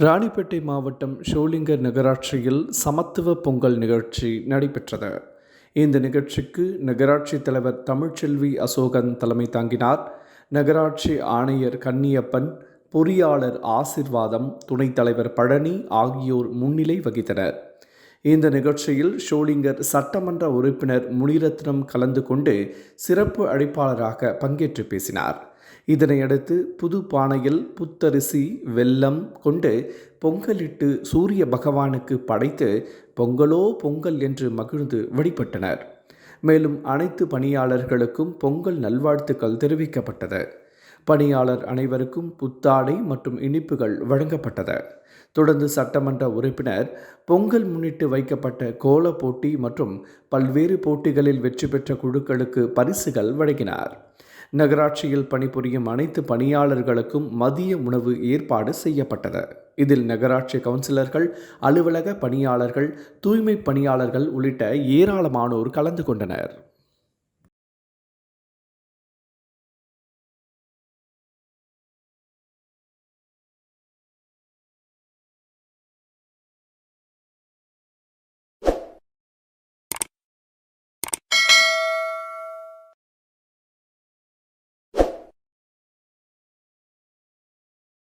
ராணிப்பேட்டை மாவட்டம் ஷோலிங்கர் நகராட்சியில் சமத்துவ பொங்கல் நிகழ்ச்சி நடைபெற்றது. இந்த நிகழ்ச்சிக்கு நகராட்சி தலைவர் தமிழ்ச்செல்வி அசோகன் தலைமை தாங்கினார். நகராட்சி ஆணையர் கன்னியப்பன் பொறியாளர் ஆசிர்வாதம் துணைத் தலைவர் பழனி ஆகியோர் முன்னிலை வகித்தனர். இந்த நிகழ்ச்சியில் ஷோலிங்கர் சட்டமன்ற உறுப்பினர் முனிரத்னம் கலந்து கொண்டு சிறப்பு அழைப்பாளராக பங்கேற்று பேசினார். இதனையடுத்து புது பானையில் புத்தரிசி வெல்லம் கொண்டு பொங்கலிட்டு சூரிய பகவானுக்கு படைத்து பொங்கலோ பொங்கல் என்று மகிழ்ந்து வழிபட்டனர். மேலும் அனைத்து பணியாளர்களுக்கும் பொங்கல் நல்வாழ்த்துக்கள் தெரிவிக்கப்பட்டது. பணியாளர் அனைவருக்கும் புத்தாடை மற்றும் இனிப்புகள் வழங்கப்பட்டது. தொடர்ந்து சட்டமன்ற உறுப்பினர் பொங்கல் முன்னிட்டு வைக்கப்பட்ட கோல போட்டி மற்றும் பல்வேறு போட்டிகளில் வெற்றி பெற்ற குழுக்களுக்கு பரிசுகள் வழங்கினார். நகராட்சியில் பணிபுரியும் அனைத்து பணியாளர்களுக்கும் மதிய உணவு ஏற்பாடு செய்யப்பட்டது. இதில் நகராட்சி கவுன்சிலர்கள் அலுவலக பணியாளர்கள் தூய்மை பணியாளர்கள் உள்ளிட்ட ஏராளமானோர் கலந்து கொண்டனர்.